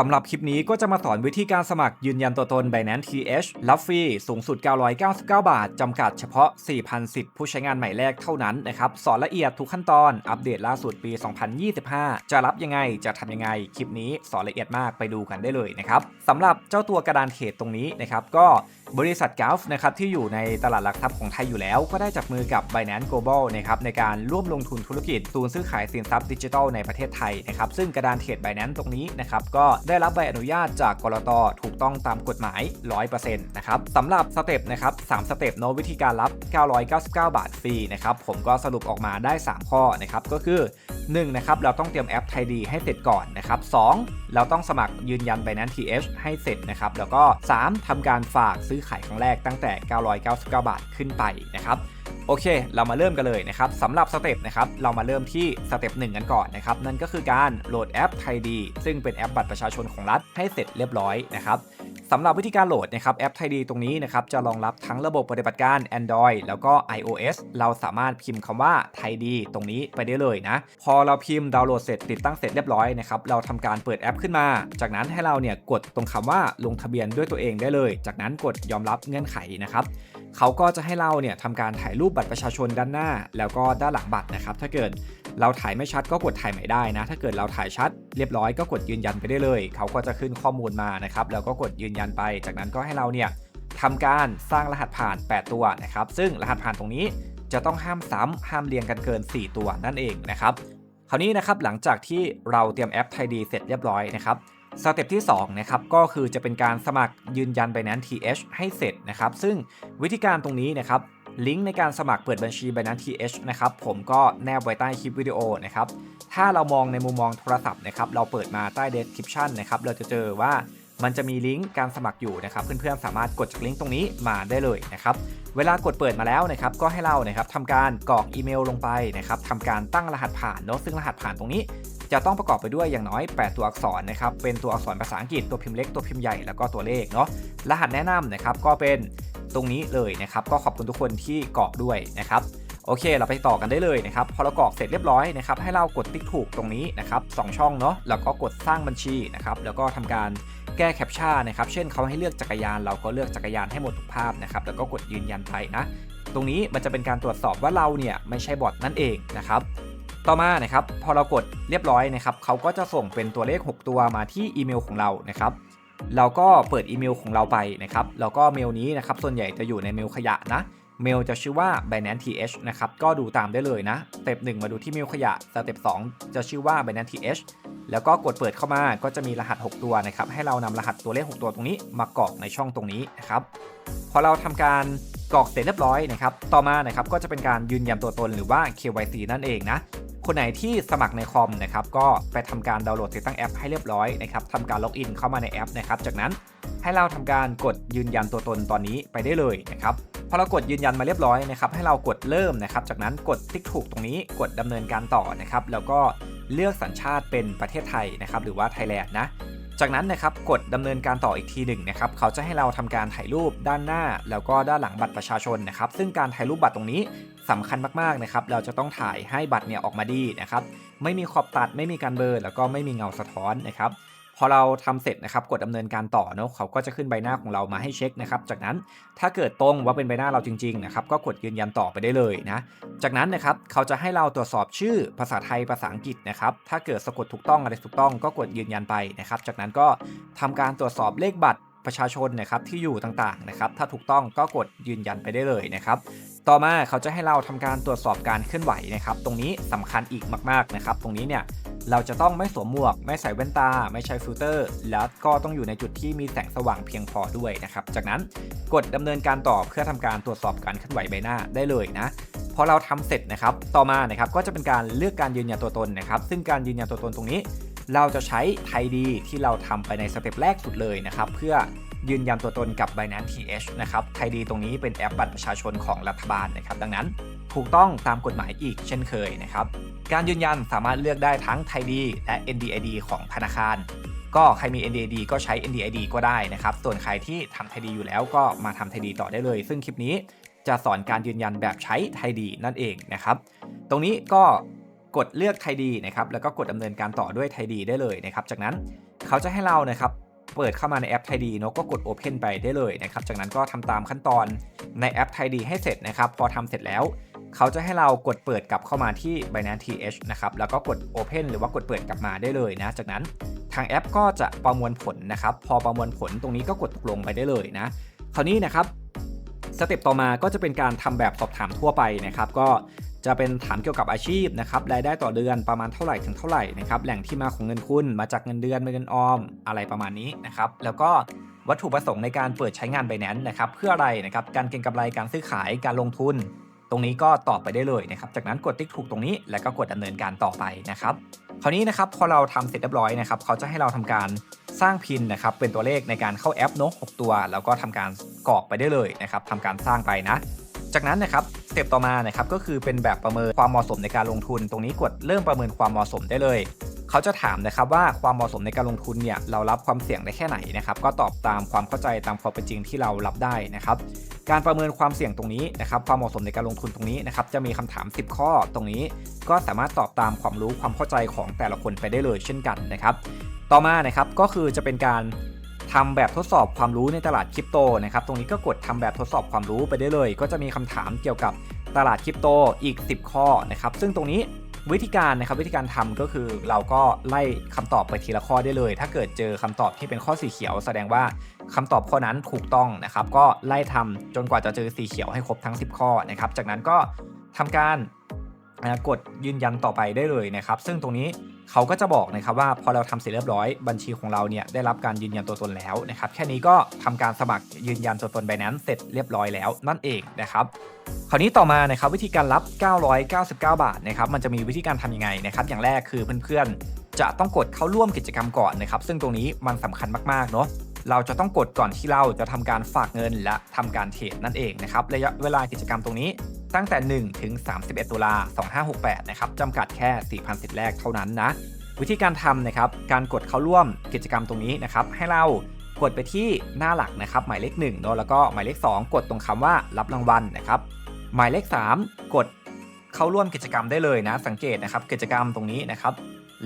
สำหรับคลิปนี้ก็จะมาสอนวิธีการสมัครยืนยันตัวตน Binance TH รับฟรีสูงสุด 999 บาท จำกัดเฉพาะ 4,010 ผู้ใช้งานใหม่แรกเท่านั้นนะครับ สอนละเอียดทุกขั้นตอน อัปเดตล่าสุดปี 2025 จะรับยังไง จะทำยังไง คลิปนี้สอนละเอียดมากไปดูกันได้เลยนะครับ สำหรับเจ้าตัวกระดานเขตตรงนี้นะครับก็บริษัทก l f นะครับที่อยู่ในตลาดหลักทรัพย์ของไทยอยู่แล้ว ก็ได้จับมือกับ Binance Global นะครับในการร่วมลงทุนธุรกิจศูนย์ซื้อขายสินทรัพย์ดิจิทัลในประเทศไทยนะครับซึ่งกระดานเทรด Binance ตรงนี้นะครับก็ได้รับใบอนุญาตจากกรตถูกต้องตามกฎหมาย 100%นะครับสำหรับสเต็ปนะครับ3สเต็ปโนวิธีการรับ 999 บาทฟรีนะครับผมก็สรุปออกมาได้ 3 ข้อนะครับก็คือ1นะครับเราต้องเตรียมแอปไทยดีให้เสร็จก่อนนะครับ2 เราต้องสมัครยืนยันไปนั้น TH ให้เสร็จนะครับ แล้วก็ 3ทำการฝากซื้อขายครั้งแรกตั้งแต่ 999 บาทขึ้นไปนะครับ โอเค เรามาเริ่มกันเลยนะครับสำหรับสเต็ปนะครับเรามาเริ่มที่สเต็ปหนึ่งกันก่อนนะครับนั่นก็คือการโหลดแอปไทยดีซึ่งเป็นแอปบัตรประชาชนของรัฐให้เสร็จเรียบร้อยนะครับสำหรับวิธีการโหลดนะครับแอปไทยดีตรงนี้นะครับจะรองรับทั้งระบบปฏิบัติการ Android แล้วก็ iOS เราสามารถพิมพ์คำว่าไทยดีตรงนี้ไปได้เลยนะ พอเราพิมพ์ดาวน์โหลดเสร็จติดตั้งเสร็จเรียบร้อยนะครับเราทำการเปิดแอปขึ้นมา จากนั้นให้เราเนี่ยกดตรงคำว่าลงทะเบียนด้วยตัวเองได้เลย จากนั้นกดยอมรับเงื่อนไขนะครับ เขาก็จะให้เราเนี่ยทำการถ่ายรูปบัตรประชาชนด้านหน้า แล้วก็ด้านหลังบัตรนะครับ ถ้าเกิดเราถ่ายไม่ชัดก็กดถ่ายใหม่ได้นะ ถ้าเกิดเราถ่ายชัดเรียบร้อยก็กดยืนยันไปได้เลย เขาก็จะขึ้นข้อมูลมานะครับ แล้วก็กดยืนยันไป จากนั้นก็ให้เราเนี่ยทำการสร้างรหัสผ่าน 8 ตัวนะครับ ซึ่งรหัสผ่านตรงนี้จะต้องห้ามซ้ำห้ามเรียงกันเกิน 4 ตัวนั่นเองนะครับ คราวนี้นะครับหลังจากที่เราเตรียมแอปไทยดีเสร็จเรียบร้อยนะครับ สเต็ปที่2นะครับก็คือจะเป็นการสมัครยืนยัน Binance TH ให้เสร็จนะครับซึ่งวิธีการตรงนี้นะครับลิงก์ในการสมัครเปิดบัญชี Binance TH นะครับผมก็แนบไว้ใต้คลิปวิดีโอนะครับถ้าเรามองในมุมมองโทรศัพท์นะครับเราเปิดมาใต้ description นะครับเราจะเจอว่ามันจะมีลิงก์การสมัครอยู่นะครับเพื่อนๆสามารถกดจากลิงก์ตรงนี้มาได้เลยนะครับเวลากดเปิดมาแล้วนะครับก็ให้เรานะครับทำการกรอกอีเมลลงไปนะครับทำการตั้งรหัสผ่านเนาะซึ่งรหัสผ่านตรงนี้ จะต้องประกอบไปด้วยอย่างน้อย 8 ตัวอักษรนะครับ เป็นตัวอักษรภาษาอังกฤษตัวพิมพ์เล็กตัวพิมพ์ใหญ่แล้วก็ตัวเลขเนาะ รหัสแนะนำนะครับก็เป็นตรงนี้เลยนะครับ ก็ขอบคุณทุกคนที่กรอกด้วยนะครับ โอเค เราไปต่อกันได้เลยนะครับ พอเรากรอกเสร็จเรียบร้อยนะครับ ให้เรากดติ๊กถูกตรงนี้นะครับสช่องเนาะ แล้วก็กดสร้างบัญชีนะครับ แล้วก็ทำการแก้แคปชั่นนะครับ เช่นเขาให้เลือกจักรยาน เราก็เลือกจักรยานให้หมดทุกภาพนะครับ แล้วก็กดยืนยันไปนะ ตรงนี้มันจะเป็นการตรวจสอบว่าเราเนี่ยไม่ใช่บอทนั่นเองนะครับ ต่อมานะครับพอเรากดเรียบร้อยนะครับเขาก็จะส่งเป็นตัวเลข 6 ตัวมาที่อีเมลของเรานะครับเราก็เปิดอีเมลของเราไปนะครับแล้วก็เมลนี้นะครับส่วนใหญ่จะอยู่ในเมลขยะนะเมลจะชื่อว่า Binance TH นะครับ ก็ดูตามได้เลยนะ สเต็ป1มาดูที่เมลขยะ สเต็ป2จะชื่อว่า Binance TH แล้วก็กดเปิดเข้ามา ก็จะมีรหัส 6 ตัวนะครับ ให้เรานำรหัสตัวเลข 6 ตัวตรงนี้ มากรอกในช่องตรงนี้นะครับ พอเราทำการกรอกเสร็จเรียบร้อยนะครับ ต่อมานะครับ ก็จะเป็นการยืนยันตัวตนหรือว่า KYC นั่นเองนะ คนไหนที่สมัครในคอมนะครับก็ไปทำการดาวน์โหลดติดตั้งแอปให้เรียบร้อยนะครับทำการล็อกอินเข้ามาในแอปนะครับจากนั้นให้เราทำการกดยืนยันตัวตนตอนนี้ไปได้เลยนะครับพอเรากดยืนยันมาเรียบร้อยนะครับให้เรากดเริ่มนะครับจากนั้นกดติ๊กถูกตรงนี้กดดำเนินการต่อนะครับแล้วก็เลือกสัญชาติเป็นประเทศไทยนะครับหรือว่าไทยแลนด์นะจากนั้นนะครับกดดำเนินการต่ออีกทีหนึ่งนะครับเขาจะให้เราทำการถ่ายรูปด้านหน้า แล้วก็ด้านหลังบัตรประชาชนนะครับซึ่งการถ่ายรูปบัตรตรงนี้ สำคัญมากๆนะครับ เราจะต้องถ่ายให้บัตรเนี่ยออกมาดีนะครับ ไม่มีขอบตัดไม่มีการเบลอแล้วก็ไม่มีเงาสะท้อนนะครับพอเราทำเสร็จนะครับกดดำเนินการต่อเนาะเขาก็จะขึ้นใบหน้าของเรามาให้เช็คนะครับ จากนั้นถ้าเกิดตรงว่าเป็นใบหน้าเราจริงๆนะครับก็กดยืนยันต่อไปได้เลยนะ จากนั้นนะครับเขาจะให้เราตรวจสอบชื่อภาษาไทยภาษาอังกฤษนะครับถ้าเกิดสะกดถูกต้องอะไรถูกต้องก็กดยืนยันไปนะครับ จากนั้นก็ทำการตรวจสอบเลขบัตรประชาชนนะครับที่อยู่ต่างๆนะครับถ้าถูกต้องก็กดยืนยันไปได้เลยนะครับ ต่อมาเขาจะให้เราทำการตรวจสอบการเคลื่อนไหวนะครับตรงนี้สำคัญอีกมาก ๆนะครับ ตรงนี้เนี่ยเราจะต้องไม่สวมหมวก ไม่ใส่แว่นตา ไม่ใช้ฟิลเตอร์ แล้วก็ต้องอยู่ในจุดที่มีแสงสว่างเพียงพอด้วยนะครับ จากนั้นกดดำเนินการต่อเพื่อทำการตรวจสอบการเคลื่อนไหวใบหน้าได้เลยนะพอเราทำเสร็จนะครับ ต่อมานะครับก็จะเป็นการเลือกการยืนยันตัวตนนะครับ ซึ่งการยืนยันตัวตนตรงนี้ เราจะใช้ไทยดีที่เราทำไปในสเต็ปแรกสุดเลยนะครับ เพื่อ ยืนยันตัวตนกับ Binance TH นะครับไทยดีตรงนี้เป็นแอปบัตรประชาชนของรัฐบาลนะครับ ดังนั้นถูกต้องตามกฎหมายอีกเช่นเคยนะครับ การยืนยันสามารถเลือกได้ทั้งไทยดีและ NDID ของธนาคาร ก็ใครมี NDID ก็ใช้ NDID ก็ได้นะครับ ส่วนใครที่ทำไทยดีอยู่แล้วก็มาทำไทยดีต่อได้เลย ซึ่งคลิปนี้จะสอนการยืนยันแบบใช้ไทยดีนั่นเองนะครับ ตรงนี้ก็กดเลือกไทยดีนะครับ แล้วก็กดดำเนินการต่อด้วยไทยดีได้เลยนะครับ จากนั้นเขาจะให้เรานะครับ เปิดเข้ามาในแอปไทยดีเนาะก็กด Open ไปได้เลยนะครับ จากนั้นก็ทำตามขั้นตอนในแอปไทยดีให้เสร็จนะครับ พอทำเสร็จแล้ว เขาจะให้เรากดเปิดกลับเข้ามาที่ Binance TH นะครับ แล้วก็กด Open หรือว่ากดเปิดกลับมาได้เลยนะ จากนั้นทางแอปก็จะประมวลผลนะครับ พอประมวลผลตรงนี้ก็กดตกลงไปได้เลยนะ คราวนี้นะครับสเต็ปต่อมาก็จะเป็นการทำแบบสอบถามทั่วไปนะครับ ก็ จะเป็นถามเกี่ยวกับอาชีพนะครับรายได้ต่อเดือนประมาณเท่าไหร่ถึงเท่าไหร่นะครับแหล่งที่มาของเงินคุณมาจากเงินเดือนเงินออมอะไรประมาณนี้นะครับแล้วก็วัตถุประสงค์ในการเปิดใช้งาน Binance นะครับเพื่ออะไรนะครับการเก็งกำไรการซื้อขายการลงทุน ตรงนี้ก็ตอบไปได้เลยนะครับจากนั้นกดติ๊กถูกตรงนี้ แล้วก็กดดำเนินการต่อไปนะครับคราวนี้นะครับพอเราทำเสร็จเรียบร้อยนะครับเขาจะให้เราทำการสร้างพินนะครับเป็นตัวเลขในการเข้าแอปเนกหกตัว แล้วก็ทำการกรอกไปได้เลยนะครับทำการสร้างไปนะ จากนั้นนะครับสเต็ปต่อมานะครับก็คือเป็นแบบประเมินความเหมาะสมในการลงทุน ตรงนี้กดเริ่มประเมินความเหมาะสมได้เลยเขาจะถามนะครับว่าความเหมาะสมในการลงทุนเนี่ยเรารับความเสี่ยงได้แค่ไหนนะครับก็ตอบตามความเข้าใจตามความเป็นจริงที่เรารับได้นะครับการประเมินความเสี่ยงตรงนี้นะครับความเหมาะสมในการลงทุนตรงนี้นะครับจะมีคำถาม 10 ข้อตรงนี้ ก็สามารถตอบตามความรู้ความเข้าใจของแต่ละคนไปได้เลยเช่นกันนะครับต่อมานะครับก็คือจะเป็นการ ทำแบบทดสอบความรู้ในตลาดคริปโตนะครับตรงนี้ก็กดทำแบบทดสอบความรู้ไปได้เลย ก็จะมีคำถามเกี่ยวกับตลาดคริปโตอีก 10 ข้อนะครับซึ่งตรงนี้วิธีการนะครับวิธีการทำก็คือเราก็ไล่คำตอบไปทีละข้อได้เลย ถ้าเกิดเจอคำตอบที่เป็นข้อสีเขียว แสดงว่าคำตอบข้อนั้นถูกต้องนะครับ ก็ไล่ทำจนกว่าจะเจอสีเขียวให้ครบทั้ง 10 ข้อนะครับ จากนั้นก็ทำการกดยืนยันต่อไปได้เลยนะครับ ซึ่งตรงนี้ เขาก็จะบอกนะครับว่าพอเราทำเสร็จเรียบร้อยบัญชีของเราเนี่ยได้รับการยืนยันตัวตนแล้วนะครับแค่นี้ก็ทำการสมัครยืนยันตัวตน Binance เสร็จเรียบร้อยแล้วนั่นเองนะครับคราวนี้ต่อมานะครับวิธีการรับ 999 บาทนะครับมันจะมีวิธีการทำยังไงนะครับอย่างแรกคือเพื่อนๆ จะต้องกดเข้าร่วมกิจกรรมก่อนนะครับซึ่งตรงนี้มันสำคัญมากๆเนาะเราจะต้องกดก่อนที่เราจะทำการฝากเงินและทำการเทรดนั่นเองนะครับระยะเวลากิจกรรมตรงนี้ ตั้งแต่ 1 ถึง 31 ตุลา 2568 นะครับจำกัดแค่ 4,000 สิทธิ์แรกเท่านั้นนะ วิธีการทำนะครับ การกดเข้าร่วมกิจกรรมตรงนี้นะครับ ให้เรากดไปที่หน้าหลักนะครับ หมายเลข1เนาะแล้วก็หมายเลข 2 กดตรงคำว่ารับรางวัลนะครับ หมายเลข 3 กดเข้าร่วมกิจกรรมได้เลยนะ สังเกตนะครับ กิจกรรมตรงนี้นะครับ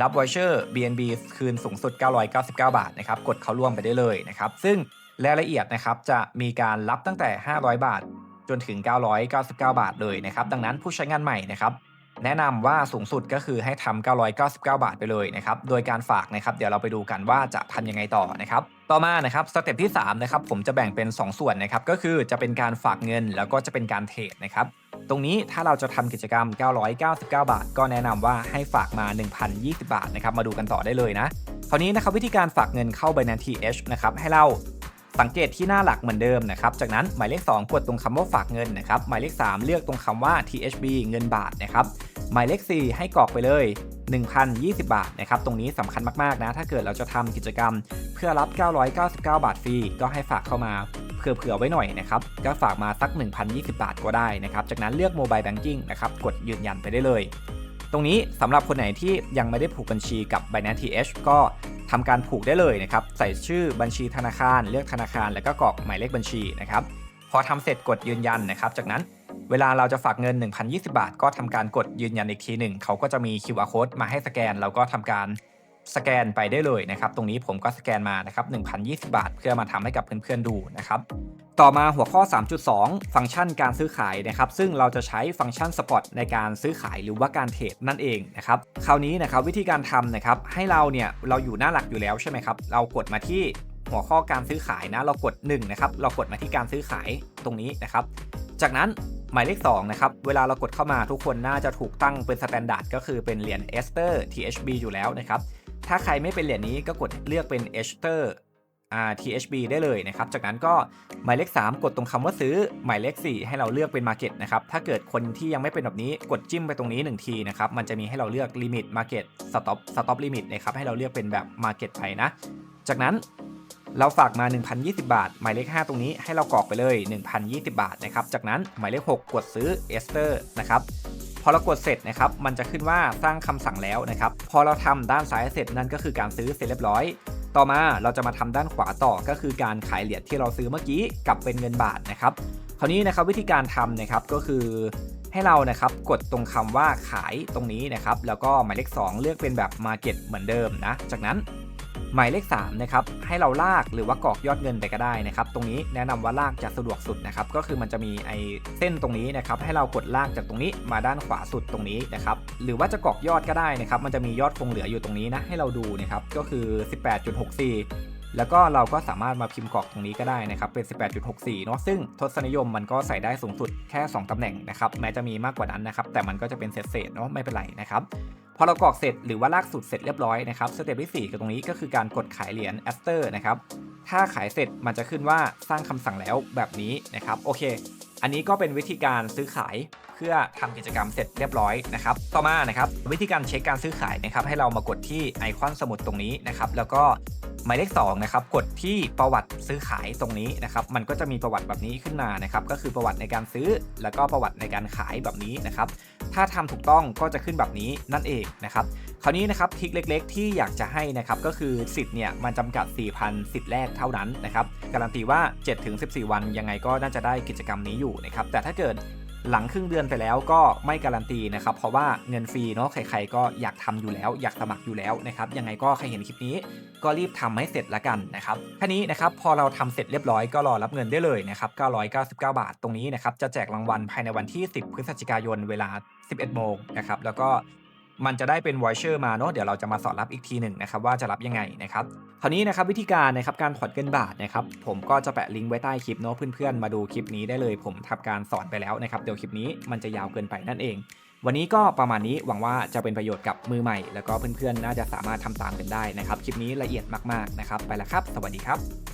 รับวอเชอร์ BNB คืนสูงสุด 999 บาทนะครับ กดเข้าร่วมไปได้เลยนะครับ ซึ่งรายละเอียดนะครับจะมีการรับตั้งแต่ 500 บาท จนถึง 999 บาทเลยนะครับ ดังนั้นผู้ใช้งานใหม่นะครับ แนะนำว่าสูงสุดก็คือให้ทำ 999 บาทไปเลยนะครับ โดยการฝากนะครับ เดี๋ยวเราไปดูกันว่าจะทำยังไงต่อนะครับ ต่อมานะครับสเต็ปที่3นะครับผมจะแบ่งเป็น 2 ส่วนนะครับ ก็คือจะเป็นการฝากเงินแล้วก็จะเป็นการเทรดนะครับตรงนี้ถ้าเราจะทำกิจกรรม 999 บาท ก็แนะนำว่าให้ฝากมา 1,020 บาทนะครับ มาดูกันต่อได้เลยนะ คราวนี้นะครับวิธีการฝากเงินเข้า Binance TH นะครับ ให้เรา สังเกตที่หน้าหลักเหมือนเดิมนะครับ จากนั้นหมายเลข 2 กดตรงคำว่าฝากเงินนะครับ หมายเลข 3 เลือกตรงคำว่า THB เงินบาทนะครับ หมายเลข 4 ให้กรอกไปเลย 1,020 บาทนะครับ ตรงนี้สำคัญมากๆนะ ถ้าเกิดเราจะทำกิจกรรม เพื่อรับ 999 บาทฟรี ก็ให้ฝากเข้ามาเผื่อๆไว้หน่อยนะครับ ก็ฝากมาสัก 1,020 บาทก็ได้นะครับ จากนั้นเลือก Mobile Banking นะครับ กดยืนยันไปได้เลย ตรงนี้สำหรับคนไหนที่ยังไม่ได้ผูกบัญชีกับ Binance TH ก็ ทำการผูกได้เลยนะครับ ใส่ชื่อบัญชีธนาคาร เลือกธนาคาร แล้วก็กรอกหมายเลขบัญชีนะครับ พอทำเสร็จกดยืนยันนะครับ จากนั้นเวลาเราจะฝากเงิน 1,020 บาท ก็ทำการกดยืนยันอีกทีหนึ่ง เขาก็จะมี QR code มาให้สแกน เราก็ทำการ สแกนไปได้เลยนะครับ ตรงนี้ผมก็สแกนมานะครับ1,020 บาท เพื่อมาทำให้กับเพื่อนๆดูนะครับต่อมาหัวข้อ 3.2 ฟังก์ชันการซื้อขายนะครับ ซึ่งเราจะใช้ฟังก์ชันสปอตในการซื้อขายหรือว่าการเทรดนั่นเองนะครับ คราวนี้นะครับวิธีการทำนะครับ ให้เราเนี่ยเราอยู่หน้าหลักอยู่แล้วใช่ไหมครับ เรากดมาที่หัวข้อการซื้อขายนะ เรากด1นะครับ เรากดมาที่การซื้อขายตรงนี้นะครับ จากนั้นหมายเลข2นะครับ เวลาเรากดเข้ามาทุกคนน่าจะถูกตั้งเป็นสแตนดาร์ดก็คือเป็นเหรียญเอสเตอร์ THB อยู่แล้วนะครับ ถ้าใครไม่เป็นเหรียญนี้ก็กดเลือกเป็น e s t e r THB ได้เลยนะครับ จากนั้นก็หมายเลข 3 กดตรงคำว่าซื้อ หมายเลข 4 ให้เราเลือกเป็น Market นะครับ ถ้าเกิดคนที่ยังไม่เป็นแบบนี้กดจิ้มไปตรงนี้ 1 ทีนะครับ มันจะมีให้เราเลือก Limit Market Stop Stop Limit นะครับ ให้เราเลือกเป็นแบบ Market ไปนะ จากนั้นเราฝากมา 1,020 บาท หมายเลข 5 ตรงนี้ให้เรากรอกไปเลย 1,020 บาทนะครับ จากนั้นหมายเลข 6 กดซื้อ e s t e r นะครับ พอเรากดเสร็จนะครับมันจะขึ้นว่าสร้างคำสั่งแล้วนะครับพอเราทำด้านซ้ายเสร็จนั่นก็คือการซื้อเสร็จเรียบร้อย ต่อมาเราจะมาทำด้านขวาต่อก็คือการขายเหรียญที่เราซื้อเมื่อกี้กลับเป็นเงินบาทนะครับคราวนี้นะครับวิธีการทำนะครับก็คือให้เรานะครับกดตรงคำว่าขายตรงนี้นะครับแล้วก็หมายเลข2 เลือกเป็นแบบ Market เหมือนเดิมนะจากนั้น หมายเลข3นะครับให้เราลากหรือว่ากรอกยอดเงินไปก็ได้นะครับ ตรงนี้แนะนำว่าลากจะสะดวกสุดนะครับ ก็คือมันจะมีไอเส้นตรงนี้นะครับให้เรากดลากจากตรงนี้มาด้านขวาสุดตรงนี้นะครับ หรือว่าจะกรอกยอดก็ได้นะครับ มันจะมียอดคงเหลืออยู่ตรงนี้นะให้เราดูนะครับก็คือ 18.64 แล้วก็เราก็สามารถมาพิมพ์กรอกตรงนี้ก็ได้นะครับ เป็น 18.64 เนาะซึ่งทศนิยมมันก็ใส่ได้สูงสุดแค่ 2ตำแหน่งนะครับแม้จะมีมากกว่านั้นนะครับแต่มันก็จะเป็นเศษๆเนาะไม่เป็นไรนะครับพอเรากรอกเสร็จหรือว่าลากสูตรเสร็จเรียบร้อยนะครับสเต็ปที่4กับตรงนี้ก็คือการกดขายเหรียญแอสเตอร์นะครับถ้าขายเสร็จมันจะขึ้นว่าสร้างคำสั่งแล้วแบบนี้นะครับโอเค อันนี้ก็เป็นวิธีการซื้อขายเพื่อทำกิจกรรมเสร็จเรียบร้อยนะครับต่อมานะครับวิธีการเช็คการซื้อขายนะครับให้เรามากดที่ไอคอนสมุดตรงนี้นะครับแล้วก็ หมายเลข2นะครับกดที่ประวัติซื้อขายตรงนี้นะครับมันก็จะมีประวัติแบบนี้ขึ้นมานะครับก็คือประวัติในการซื้อ แล้วก็ประวัติในการขายแบบนี้นะครับถ้าทำถูกต้องก็จะขึ้นแบบนี้นั่นเองนะครับคราวนี้นะครับทิกเล็ก ๆ ที่อยากจะให้นะครับก็คือสิทธิ์เนี่ยมันจำกัด 4,000 สิทธิ์แรกเท่านั้นนะครับการันตีว่า 7-14 วันยังไงก็น่าจะได้กิจกรรมนี้อยู่นะครับแต่ถ้าเกิด หลังครึ่งเดือนไปแล้วก็ไม่การันตีนะครับ เพราะว่าเงินฟรีเนาะใครๆก็อยากทำอยู่แล้ว อยากสมัครอยู่แล้วนะครับยังไงก็ใครเห็นคลิปนี้ ก็รีบทำให้เสร็จละกันนะครับแค่นี้นะครับพอเราทำเสร็จเรียบร้อยก็รอรับเงินได้เลยนะครับ999 บาทตรงนี้นะครับจะแจกรางวัลภายในวันที่ 10 พฤศจิกายนเวลา 11 โมงนะครับแล้วก็ มันจะได้เป็นวเชอร์มาเนาะเดี๋ยวเราจะมาสอนรับอีกทีหนึ่งนะครับว่าจะรับยังไงนะครับคราวนี้นะครับวิธีการนะครับการถอนเงินบาทนะครับผมก็จะแปะลิงก์ไว้ใต้คลิปเนาะเพื่อนๆมาดูคลิปนี้ได้เลย ผมทำการสอนไปแล้วนะครับเดี๋ยวคลิปนี้มันจะยาวเกินไปนั่นเองวันนี้ก็ประมาณนี้หวังว่าจะเป็นประโยชน์กับมือใหม่ แล้วก็เพื่อนๆ น่าจะสามารถทำตามกันได้นะครับ คลิปนี้ละเอียดมากๆนะครับ ไปแล้วครับ สวัสดีครับ